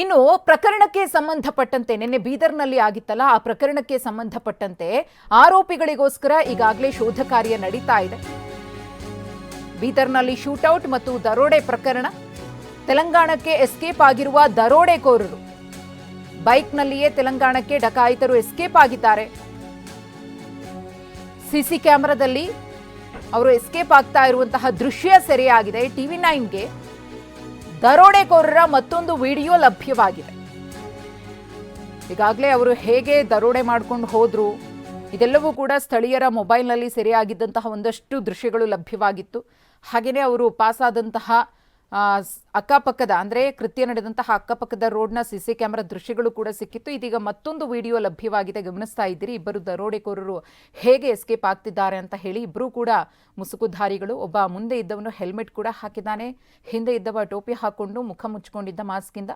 ಇನ್ನು ಪ್ರಕರಣಕ್ಕೆ ಸಂಬಂಧಪಟ್ಟಂತೆ, ನಿನ್ನೆ ಬೀದರ್ನಲ್ಲಿ ಆಗಿತ್ತಲ್ಲ, ಆ ಪ್ರಕರಣಕ್ಕೆ ಸಂಬಂಧಪಟ್ಟಂತೆ ಆರೋಪಿಗಳಿಗೋಸ್ಕರ ಈಗಾಗಲೇ ಶೋಧ ಕಾರ್ಯ ನಡೀತಾ ಇದೆ. ಬೀದರ್ನಲ್ಲಿ ಶೂಟೌಟ್ ಮತ್ತು ದರೋಡೆ ಪ್ರಕರಣ. ತೆಲಂಗಾಣಕ್ಕೆ ಎಸ್ಕೇಪ್ ಆಗಿರುವ ದರೋಡೆಕೋರರು ಬೈಕ್ನಲ್ಲಿಯೇ ತೆಲಂಗಾಣಕ್ಕೆ ಡಕಾಯಿತರು ಎಸ್ಕೇಪ್ ಆಗಿದ್ದಾರೆ. ಸಿಸಿ ಕ್ಯಾಮೆರಾದಲ್ಲಿ ಅವರು ಎಸ್ಕೇಪ್ ಆಗ್ತಾ ಇರುವಂತಹ ದೃಶ್ಯ ಸೆರೆಯಾಗಿದೆ. ಟಿವಿ ನೈನ್ಗೆ ದರೋಡೆಕೋರರ ಮತ್ತೊಂದು ವಿಡಿಯೋ ಲಭ್ಯವಾಗಿದೆ. ಈಗಾಗಲೇ ಅವರು ಹೇಗೆ ದರೋಡೆ ಮಾಡ್ಕೊಂಡು ಹೋದ್ರು, ಇದೆಲ್ಲವೂ ಕೂಡ ಸ್ಥಳೀಯರ ಮೊಬೈಲ್ನಲ್ಲಿ ಸೆರೆಯಾಗಿದ್ದಂತಹ ಒಂದಷ್ಟು ದೃಶ್ಯಗಳು ಲಭ್ಯವಾಗಿತ್ತು. ಹಾಗೆಯೇ ಅವರು ಪಾಸಾದಂತಹ ಅಕ್ಕಪಕ್ಕದ, ಅಂದರೆ ಕೃತ್ಯ ನಡೆದಂತಹ ಅಕ್ಕಪಕ್ಕದ ರೋಡ್ನ ಸಿ ಸಿ ಕ್ಯಾಮೆರಾ ದೃಶ್ಯಗಳು ಕೂಡ ಸಿಕ್ಕಿತ್ತು. ಇದೀಗ ಮತ್ತೊಂದು ವಿಡಿಯೋ ಲಭ್ಯವಾಗಿದೆ. ಗಮನಿಸ್ತಾ ಇದ್ದೀರಿ, ಇಬ್ಬರು ದರೋಡೆಕೋರರು ಹೇಗೆ ಎಸ್ಕೇಪ್ ಆಗ್ತಿದ್ದಾರೆ ಅಂತ ಹೇಳಿ ಇಬ್ಬರೂ ಕೂಡ ಮುಸುಕುಧಾರಿಗಳು, ಒಬ್ಬ ಮುಂದೆ ಇದ್ದವನು ಹೆಲ್ಮೆಟ್ ಕೂಡ ಹಾಕಿದ್ದಾನೆ, ಹಿಂದೆ ಇದ್ದವ ಟೋಪಿ ಹಾಕೊಂಡು ಮುಖ ಮುಚ್ಕೊಂಡಿದ್ದ ಮಾಸ್ಕಿಂದ.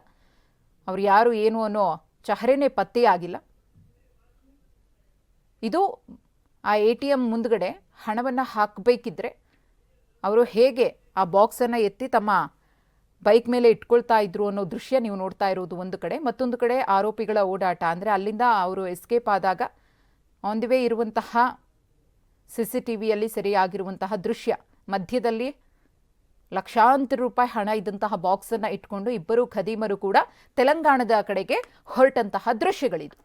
ಅವ್ರು ಯಾರು, ಏನು ಅನ್ನೋ ಚಹರೆನೇ ಪತ್ತೆಯಾಗಿಲ್ಲ ಇದು ಆ ಎ ಟಿ ಎಂ ಮುಂದ್ಗಡೆ ಹಣವನ್ನು ಹಾಕಬೇಕಿದ್ರೆ, ಅವರು ಹೇಗೆ ಆ ಬಾಕ್ಸನ್ನು ಎತ್ತಿ ತಮ್ಮ ಬೈಕ್ ಮೇಲೆ ಇಟ್ಕೊಳ್ತಾ ಇದ್ರು ಅನ್ನೋ ದೃಶ್ಯ ನೀವು ನೋಡ್ತಾ ಇರೋದು ಒಂದು ಕಡೆ. ಮತ್ತೊಂದು ಕಡೆ ಆರೋಪಿಗಳ ಓಡಾಟ. ಅಂದರೆ ಅಲ್ಲಿಂದ ಅವರು ಎಸ್ಕೇಪ್ ಆದಾಗ ಆನ್ ದಿ ವೇ ಇರುವಂತಹ ಸಿ ಸಿ ಟಿ ವಿಯಲ್ಲಿ ಸೆರೆಯಾಗಿರುವಂತಹ ದೃಶ್ಯ. ಮಧ್ಯದಲ್ಲಿ ಲಕ್ಷಾಂತರ ರೂಪಾಯಿ ಹಣ ಇದ್ದಂತಹ ಬಾಕ್ಸನ್ನು ಇಟ್ಕೊಂಡು ಇಬ್ಬರು ಖದೀಮರು ಕೂಡ ತೆಲಂಗಾಣದ ಕಡೆಗೆ ಹೊರಟಂತಹ ದೃಶ್ಯಗಳಿದು.